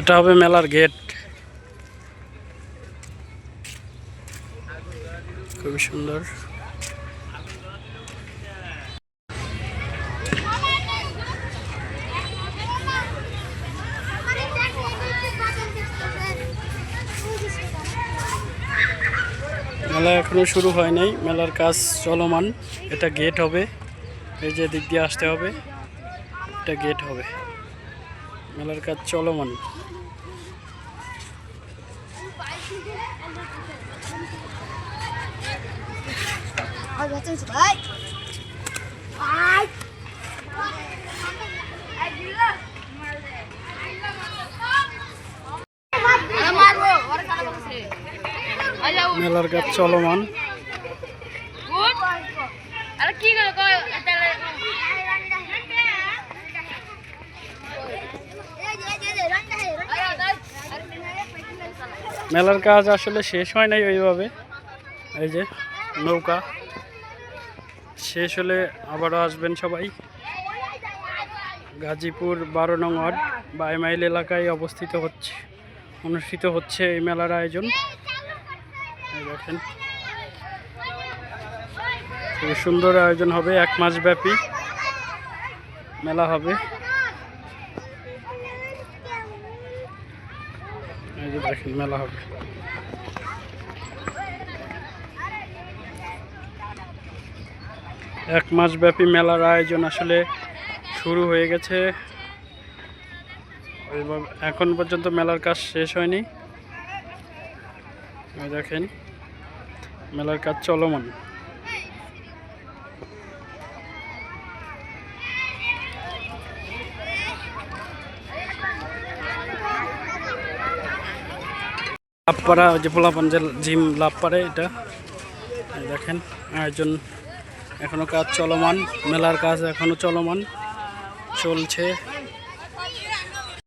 এটা হবে মেলার গেট। খুবই সুন্দর। মেলা এখনও শুরু হয় নাই, মেলার কাজ চলমান। এটা গেট হবে, এই যে দিক দিয়ে আসতে হবে, এটা গেট হবে। মেলার কাজ চলমান। মেলার কাজ চলমান। মেলার কাজ আসলে শেষ হয় নাই ওইভাবে। এই যে নৌকা। শেষ হলে আবারও আসবেন সবাই। গাজীপুর বারো নং ওয়ার্ড বাইমাইল এলাকায় অবস্থিত হচ্ছে, অনুষ্ঠিত হচ্ছে এই মেলার আয়োজন। দেখেন। সুন্দর আয়োজন হবে, এক মাস ব্যাপী মেলা হবে এই যে দেখেন মেলা হবে। এক মাস ব্যাপী মেলার আয়োজন আসলে শুরু হয়ে গেছে। এখন পর্যন্ত মেলার কাজ শেষ হয়নি। দেখেন, মেলার কাজ চলমান। লাভপাড়া যে পোলাপাঞ্জেল জিম লাভপাড়ে এটা। দেখেন, আয়োজন এখনও কাজ চলমান, মেলার কাজ এখনও চলমান, চলছে।